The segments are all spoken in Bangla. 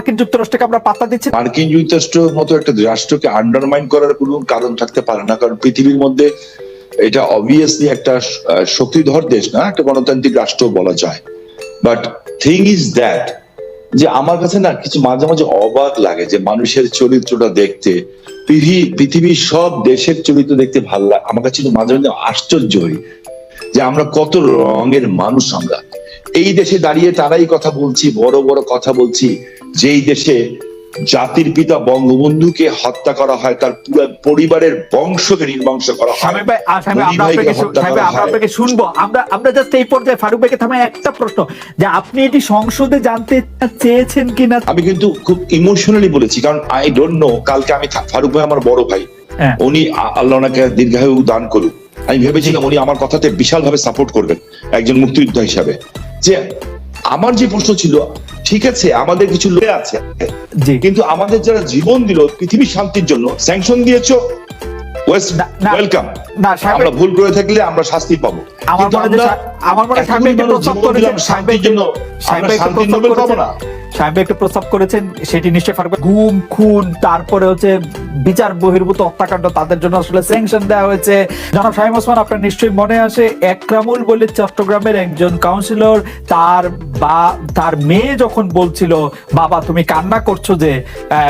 মার্কিন যুক্তরাষ্ট্রকে আমরা পাত্তা দিচ্ছি। মার্কিন যুক্তরাষ্ট্রের মতো একটা রাষ্ট্রকে আন্ডারমাইন করার কোনো কারণ থাকতে পারে না, কারণ পৃথিবীর মধ্যে এটা অবভিয়াসলি একটা শক্তিধর দেশ না, একটা গণতান্ত্রিক রাষ্ট্র বলা যায়। বাট থিং ইজ দ্যাট যে আমার কাছে না কিছু মাঝে মাঝে অবাক লাগে যে মানুষের চরিত্রটা দেখতে পৃথিবীর সব দেশের চরিত্র দেখতে ভালো লাগে। আমার কাছে মাঝে মাঝে আশ্চর্য হই যে আমরা কত রঙের মানুষ আমরা। এই দেশে দাঁড়িয়ে তারাই কথা বলছি, বড় বড় কথা বলছি যেই দেশে জাতির পিতা বঙ্গবন্ধুকে হত্যা করা হয় তার পুরো পরিবারের বংশকে নির্বংশ করা হয়। শামীম ভাই শামীম আমরা আপনাকে শামীম ভাই, আমরা আপনাকে শুনব। আমরা আমরা জাস্ট এই পর্যায়ে ফারুক ভাইকে থামায় একটা প্রশ্ন যে আপনি এটি সংসদে জানতে চেয়েছেন কিনা? আমি কিন্তু খুব ইমোশনালি বলেছি কারণ আই ডোন্ট নো কালকে আমি ফারুক ভাই আমার বড় ভাই। হ্যাঁ। উনি আল্লাহ ওনাকে দীর্ঘায়ু দান করুক। আমি ভেবেছিলাম উনি আমার কথাতে বিশাল ভাবে সাপোর্ট করবেন একজন মুক্তিযোদ্ধা হিসাবে। যে আমার যে প্রশ্ন ছিল ঠিক আছে আমাদের কিছু লোক আছে। কিন্তু আমাদের যারা জীবন দিল পৃথিবীর শান্তির জন্য স্যাংশন দিয়েছ? ওয়েস্ট ওয়েলকাম না, আমরা ভুল করে থাকলে আমরা শাস্তি পাবো। আমার মনে আমরা মনে সাহেব একটু প্রস্তাব করেছেন দিলাম জন্য সাহেব আমরা প্রস্তাব করেছেন সাহেব একটু প্রস্তাব করেছেন সেটি নিশ্চয়ই ভাই, খুন তারপরে হচ্ছে বিচার বহির্ভূত হত্যাকাণ্ড তাদের জন্য আসলে স্যাংশন দেওয়া হয়েছে। জনাব শাহিম ওসমান আপনার নিশ্চয়ই মনে আসে একরামুল বলে চট্টগ্রামের একজন কাউন্সিলর তার বা তার মেয়ে যখন বলছিল বাবা তুমি কান্না করছ যে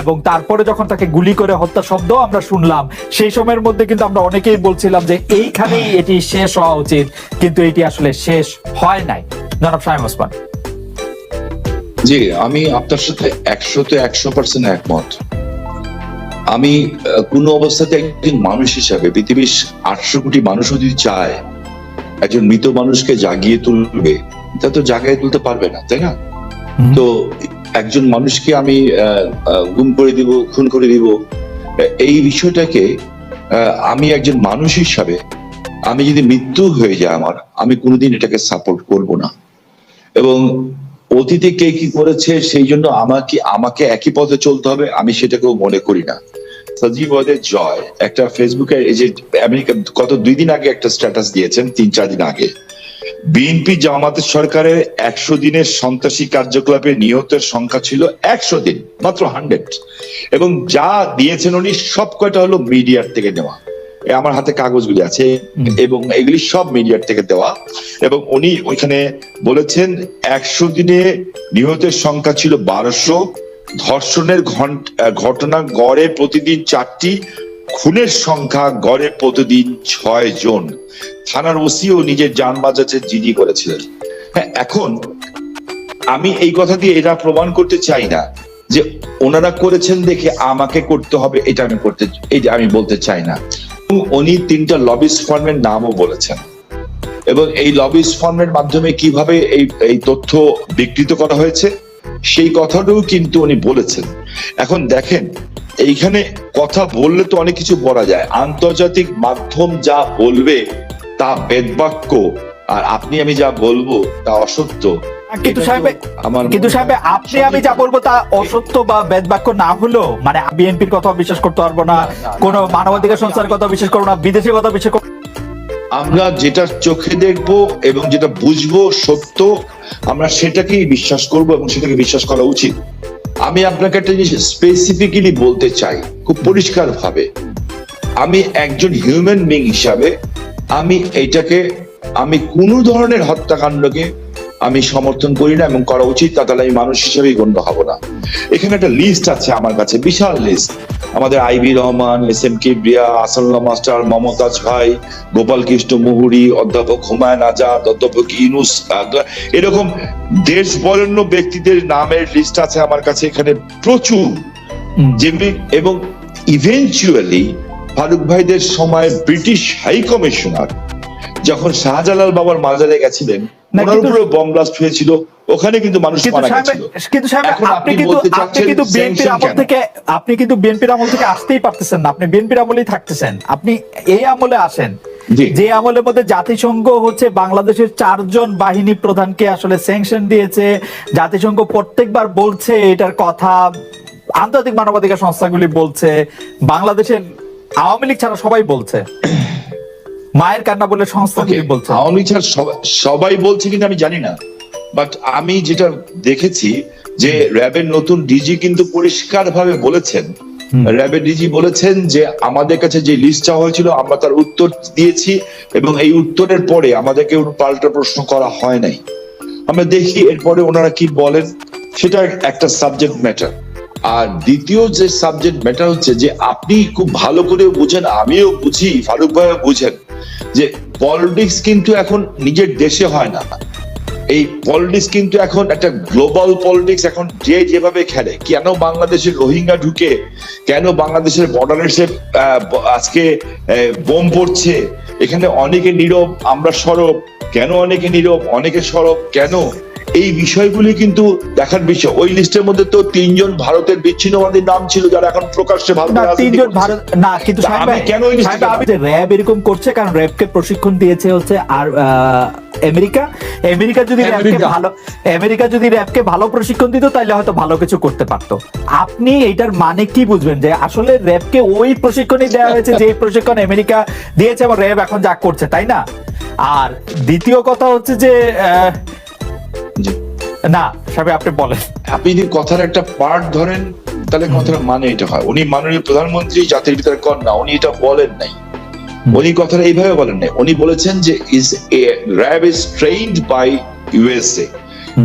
এবং তারপরে যখন তাকে গুলি করে হত্যা শব্দ আমরা শুনলাম সেই সময়ের মধ্যে কিন্তু আমরা অনেকেই বলছিলাম যে এইখানেই এটি শেষ হওয়া উচিত কিন্তু এটি আসলে শেষ হয় নাই। জনাব শাহিম ওসমান। জি আমি আপনার সাথে একশোতে একশো পার্সেন্ট একমত। আমি কোনো অবস্থাতে একজন মানুষ হিসাবে পৃথিবীর আটশো কোটি মানুষ যদি চায় একজন মৃত মানুষকে জাগিয়ে তুলবে তা তো জাগিয়ে তুলতে পারবে না তাই না? তো একজন মানুষকে আমি গুম করে দিব খুন করে দিব এই বিষয়টাকে আমি একজন মানুষ হিসাবে আমি যদি মৃত্যু হয়ে যায় আমার, আমি কোনোদিন এটাকে সাপোর্ট করব না। এবং অতীতে কে কি করেছে সেই জন্য আমাকে আমাকে একই পথে চলতে হবে, আমি সেটাকেও মনে করি না। সজীব জয়, একটা ফেসবুকে এই যে আমেরিকা গত দুই দিন আগে একটা স্ট্যাটাস দিয়েছেন, তিন, চার দিন আগে। বিএনপি জামাতের সরকারের একশো দিনের সন্ত্রাসী কার্যকলাপে নিহতের সংখ্যা ছিল একশো দিন মাত্র হান্ড্রেড। এবং যা দিয়েছেন উনি সব কয়টা হলো মিডিয়ার থেকে নেওয়া আমার হাতে কাগজগুলি আছে এবং এগুলি সব মিডিয়ার থেকে দেওয়া। এবং উনি ওইখানে বলেছেন একশো দিনে নিহতের সংখ্যা ছিল বারোশো। ধর্ষণের ঘটনা গড়ে প্রতিদিন চারটি খুনের সংখ্যা গড়ে প্রতিদিন ছয় জন। থানার ওসিও নিজের যান বাঁচাতে জিডি করেছিলেন। হ্যাঁ এখন আমি এই কথা দিয়ে এটা প্রমাণ করতে চাই না যে ওনারা করেছেন দেখে আমাকে করতে হবে, এটা আমি করতে, এটা আমি বলতে চাই না। উনি তিনটা লবিস ফার্মের নামও বলেছেন। এবং এই লবিস ফার্মের মাধ্যমে কীভাবে এই এই তথ্য বিকৃত করা হয়েছে, সেই কথাটাও কিন্তু উনি বলেছেন। এখন দেখেন এইখানে কথা বললে তো অনেক কিছু বলা যায়। আন্তর্জাতিক মাধ্যম যা বলবে তা বেদবাক্য। আর আপনি আমি যা বলব তা অসত্য। কিন্তু সাহেব কিন্তু সাহেব আপনি আমি যা বলব তা অসত্য বা বেদবাক্য না হলো মানে বিএনপির কথা বিশ্বাস করতে পারব না, কোন মানবাধিকার সংস্থার কথা বিশ্বাস করব না বিদেশের কথা বিশ্বাস করব আমরা যেটা চোখে দেখব এবং যেটা বুঝব সত্য আমরা সেটাকেই বিশ্বাস করব এবং সেটাকে বিশ্বাস করা উচিত। আমি আপনাকে একটা জিনিস স্পেসিফিক্যালি বলতে চাই, খুব পরিষ্কার ভাবে আমি একজন হিউম্যান বিং হিসাবে আমি এটাকে, আমি কোনো ধরনের হত্যাকাণ্ডকে আমি সমর্থন করি না এবং করা উচিত তা তাহলে আমি মানুষ হিসেবেই গণ্য হব না। এখানে একটা লিস্ট আছে আমার কাছে, বিশাল লিস্ট আমাদের IB Rahman S M Kibria আসাল্লাহ master Momtaz ভাই গোপাল কৃষ্ণ মুহুরি অধ্যাপক হুমায়ুন আজাদ অধ্যাপক ইউনুস আহ, এরকম দেশ বরেণ্য ব্যক্তিদের নামের লিস্ট আছে আমার কাছে এখানে প্রচুর। যেগুলি এবং ইভেনচুয়ালি ফারুক ভাইদের সময় ব্রিটিশ হাই কমিশনার যখন শাহজালাল বাবার মাজারে গেছিলেন ওনার বম ব্লাস্ট হয়েছিল ওখানে কিন্তু মানুষ মারা গেছিল। কিন্তু সাহেব আপনি আপনি কিন্তু আপনি কিন্তু বিএনপির আমল থেকে আপনি কিন্তু বিএনপির আমল থেকে আসতেই পারতেছেন না। আপনি বিএনপির আমলেই থাকতেছেন। আপনি এই আমলে আসেন। যে আমলের মধ্যে জাতিসংঘ হচ্ছে বাংলাদেশের চারজন বাহিনী প্রধানকে আসলে স্যাংশন দিয়েছে। জাতিসংঘ প্রত্যেকবার বলছে এটার কথা। আন্তর্জাতিক মানবাধিকার সংস্থাগুলি বলছে। বাংলাদেশের আওয়ামী লীগ ছাড়া সবাই বলছে। মায়ের কান্না বলে সংস্থাগুলি বলছে। লীগ সবাই- বলছে কিন্তু আমি জানি না। বাট আমি যেটা দেখেছি যে র্যাবের নতুন ডিজি কিন্তু পরিষ্কার ভাবে বলেছেন। র্যাবের ডিজি বলেছেন যে আমাদের কাছে যে লিস্ট চাওয়া হয়েছিল আমরা তার উত্তর দিয়েছি এবং এই উত্তরের পরে আমাদেরকে পাল্টা প্রশ্ন করা হয় নাই। আমরা দেখি এরপরে ওনারা কি বলেন সেটা একটা সাবজেক্ট ম্যাটার আর দ্বিতীয় যে সাবজেক্ট ম্যাটার হচ্ছে যে আপনি খুব ভালো করে বুঝেন আমিও বুঝি ফারুক ভাইও বুঝেন। যে পলিটিক্স কিন্তু এখন নিজের দেশে হয় না। এই পলিটিক্স কিন্তু এখন একটা গ্লোবাল পলিটিক্স এখন যে যেভাবে খেলে, কেন বাংলাদেশের রোহিঙ্গা ঢুকে, কেন বাংলাদেশের বর্ডার এসে আজকে বোম পড়ছে, এখানে অনেকে নীরব, আমরা সরব, কেন অনেকে নীরব, অনেকে সরব, কেন এই বিষয়গুলি কিন্তু দেখার বিষয়। ওই লিস্টের মধ্যে তো তিনজন ভারতের বিচ্ছিন্নবাদীর নাম ছিল যারা এখন প্রকাশ্যে তিনজন ভারত না কিন্তু আমি কেন যে র্যাব এরকম করছে কারণ র্যাবকে প্রশিক্ষণ দিয়েছে হচ্ছে আর আমেরিকা। আমেরিকা যদি র্যাবকে ভালো আমেরিকা যদি র্যাবকে ভালো প্রশিক্ষণ দিত তাহলে হয়তো ভালো কিছু করতে পারতো। আপনি এইটার মানে কি বুঝবেন? যে আসলে র্যাবকে ওই প্রশিক্ষণই দেওয়া হয়েছে যে প্রশিক্ষণ আমেরিকা দিয়েছে এবং র্যাব এখন যা করছে তাই না? আর দ্বিতীয় কথা হচ্ছে যে। না সাহেব আপনি বলেন। আপনি যদি কথার একটা পার্ট ধরেন তাহলে কথার মানে এটা হয়। উনি মাননীয় প্রধানমন্ত্রী জাতির পিতার কন্যা উনি এটা বলেন নাই। উনি কথাটা এইভাবে বলেন নাই। উনি বলেছেন যে is RAB is trained by USA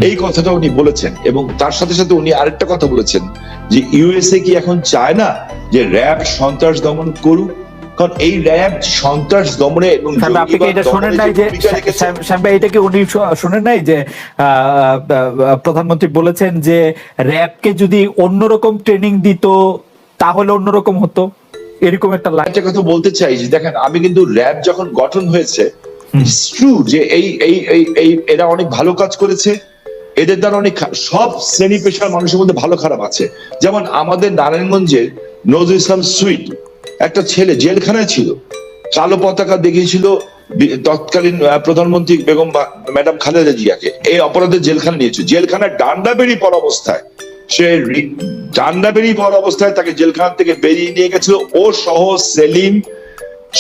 এই কথাটা উনি বলেছেন এবং তার সাথে সাথে উনি আরেকটা কথা বলেছেন যে ইউএসএ কি এখন চায় না যে র্যাব সন্ত্রাস দমন করুক? কারণ এই র্যাব সন্ত্রাস দমনে এবং আপনি কি এটা শোনেন নাই যে এটা কি উনি শোনেন নাই যে প্রধানমন্ত্রী বলেছেন যে র্যাবকে যদি অন্যরকম ট্রেনিং দিত তাহলে অন্যরকম হতো? এরকম একটা লাইন কথা বলতে চাই যে দেখেন আমি কিন্তু র্যাব যখন গঠন হয়েছে ট্রু যে এই এই এই এই এরা অনেক ভালো কাজ করেছে এদের দ্বারা অনেক সব শ্রেণি পেশার মানুষের মধ্যে ভালো খারাপ আছে। যেমন আমাদের নারায়ণগঞ্জের নজরুল ইসলাম সুইট একটা ছেলে জেলখানায় ছিল। কালো পতাকা দেখিয়েছিল তৎকালীন প্রধানমন্ত্রী বেগম ম্যাডাম খালেদা জিয়াকে। এই অপরাধে জেলখানা নিয়েছে জেলখানায় ডান্ডা বেরিয়ে পড়া অবস্থায়। সে ডান্ডা বেরিয়ে পড়া অবস্থায় তাকে জেলখানা থেকে বেরিয়ে নিয়ে গেছিল। ও সহ সেলিম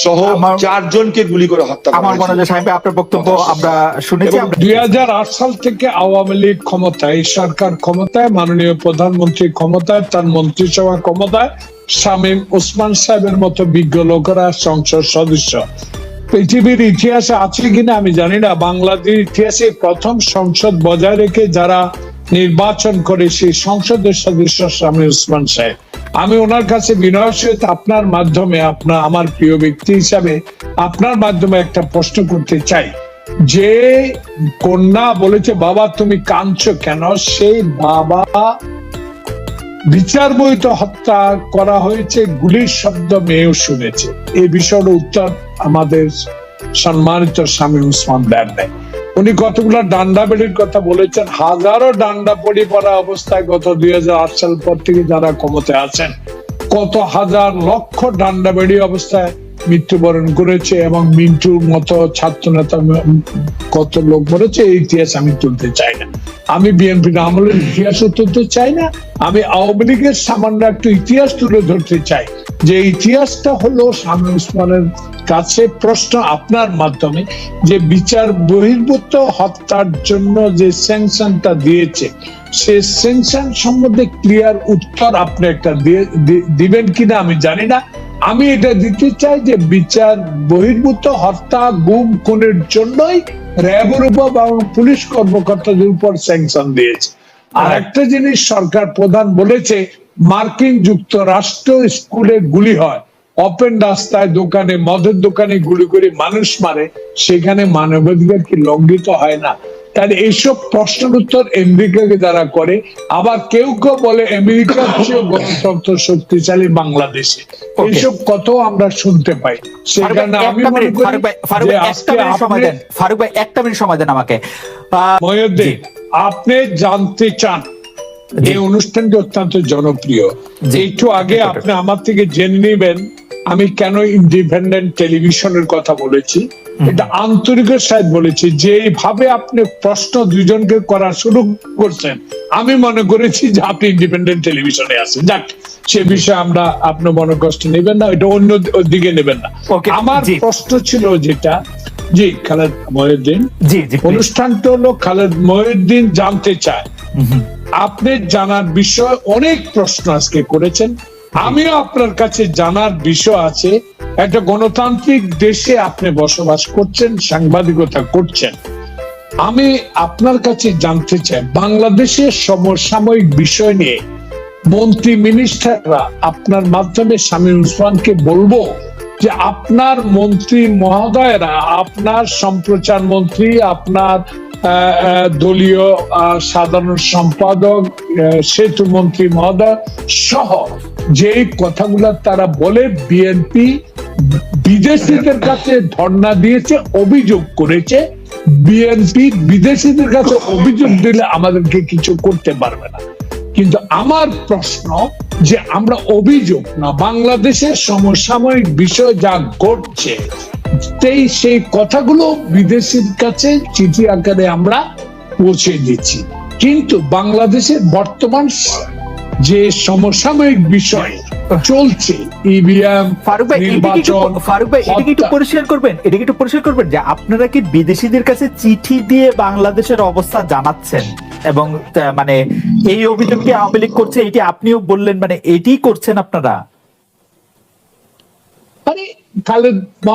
সহ চারজনকে গুলি করে হত্যা আমার মনে হয় সাহেব আপনার বক্তব্য আমরা শুনেছি। দুই হাজার আট সাল থেকে আওয়ামী লীগ ক্ষমতায় সরকার ক্ষমতায় মাননীয় প্রধানমন্ত্রী ক্ষমতায় তার মন্ত্রিসভা ক্ষমতায় শামীম ওসমান সাহেবের মতো বিজ্ঞ লোকেরা সংসদ সদস্য। পৃথিবীর ইতিহাসে আছে কিনা আমি জানি না। বাংলাদেশের ইতিহাসে প্রথম সংসদ বজায় রেখে যারা নির্বাচন করে সেই সংসদের সদস্য শামীম ওসমান সাহেব। আমি ওনার কাছে বিনয় সহিত আপনার মাধ্যমে, আপনার, আমার প্রিয় ব্যক্তি হিসাবে আপনার মাধ্যমে একটা প্রশ্ন করতে চাই। যে কন্যা বলেছে, বাবা, তুমি কাঁদছো কেন? সেই বাবা বিচার বহিত হত্যা করা হয়েছে গুলির শব্দ মেয়েও শুনেছে। এই বিষয়ের উত্তর আমাদের সম্মানিত স্বামী উসমান দেন নাই উনি কতগুলো ডান্ডা বেড়ির কথা বলেছেন, হাজারো ডান্ডা পড়ি পড়া অবস্থায় গত দুই হাজার আট সাল পর থেকে যারা ক্ষমতায় আছেন, কত হাজার লক্ষ ডান্ডা বেড়ি অবস্থায় মৃত্যুবরণ করেছে এবং মিন্টুর মতো ছাত্র নেতা কত লোক মরেছে, এই ইতিহাস আমি তুলতে চাই না। আমি বিএনপি আমলের ইতিহাসও তুলতে চাই না। আমি আওয়ামী লীগের সামান্য একটু ইতিহাস তুলে ধরতে চাই। যে ইতিহাসটা হলো স্বামী উসমানের কাছে প্রশ্ন আপনার মাধ্যমে যে বিচার বহির্ভূত হত্যার জন্য যে স্যাংশনটা দিয়েছে, সে স্যাংশন সম্বন্ধে ক্লিয়ার উত্তর আপনি একটা দিবেন কিনা আমি জানি না। আমি এটা দিতে চাই যে বিচার বহির্ভূত হত্যা গুম খুনের জন্যই র্যাবের উপর এবং পুলিশ কর্মকর্তাদের উপর স্যাংশন দিয়েছে। আর একটা জিনিস সরকার প্রধান বলেছে মার্কিন যুক্তরাষ্ট্র স্কুলে গুলি হয়। ওপেন রাস্তায় দোকানে মদের দোকানে গুলি করে মানুষ মারে সেখানে মানবাধিকার কি লঙ্ঘিত হয় না? তাহলে এইসব প্রশ্নের উত্তর আমেরিকাকে যারা করে আবার কেউ কেউ বলে আমেরিকার চেয়েও গণতন্ত্র শক্তিশালী বাংলাদেশে। এইসব কত আমরা শুনতে পাই। আমি মনে করি ফারুক ভাই, যে একটা মিনিট সময় দেন। আমাকে। জি। আপনি জানতে চান। এই অনুষ্ঠানটি অত্যন্ত জনপ্রিয়। একটু আগে আপনি আমার থেকে জেনে নেবেন আমি কেন ইন্ডিপেন্ডেন্ট টেলিভিশনের কথা বলেছি? এটা আন্তরিকের সাথে বলেছি যে এইভাবে আপনি প্রশ্ন দুজনকে করা শুরু করছেন আমি মনে করেছি যে আপনি ইন্ডিপেন্ডেন্ট টেলিভিশনে আছেন। যাক সে বিষয়ে আমরা আপনার মনে কষ্ট নেবেন না এটা অন্য দিকে নেবেন না। আমার। প্রশ্ন ছিল যেটা জি খালেদ মহিউদ্দিন। অনুষ্ঠানটা হলো খালেদ মহিউদ্দিন জানতে চায়। আপনি জানার বিষয় অনেক প্রশ্ন আজকে করেছেন। আমিও আপনার কাছে জানার বিষয় আছে, একটা গণতান্ত্রিক দেশে আপনি বসবাস করছেন, সাংবাদিকতা করছেন। আমি আপনার কাছে জানতে চাই, বাংলাদেশের সমসাময়িক বিষয় নিয়ে মন্ত্রী মিনিস্টাররা আপনার মাধ্যমে স্বামী উসমানকে বলব? যে আপনার মন্ত্রী মহোদয়রা, আপনার সম্প্রচার মন্ত্রী, আপনার দলীয় সাধারণ সম্পাদক সেতু মন্ত্রী মহোদয় সহ যে কথাগুলো তারা বলে, বিএনপি বিদেশিদের কাছে ধর্ণা দিয়েছে, অভিযোগ করেছে, বিএনপি বিদেশিদের কাছে অভিযোগ দিলে আমাদেরকে কিছু করতে পারবে না। কিন্তু আমার প্রশ্ন যে আমরা অভিযোগ না বাংলাদেশের সমসাময়িক বিষয় যা ঘটছে সেই সেই কথাগুলো বিদেশির কাছে চিঠি আকারে আমরা পৌঁছে দিচ্ছি। কিন্তু বাংলাদেশের বর্তমান যে সমসাময়িক বিষয় চলছে ইভিএম ফারুক ভাই নির্বাচন ফারুক ভাই এটা একটু পরিষ্কার করবেন এটা কি একটু পরিষ্কার করবেন যে আপনারা কি বিদেশিদের কাছে চিঠি দিয়ে বাংলাদেশের অবস্থা জানাচ্ছেন? এবং মানে এই অভিযোগকে আওয়ামী লীগ করছে এটি আপনিও বললেন মানে এটি করছেন আপনারা?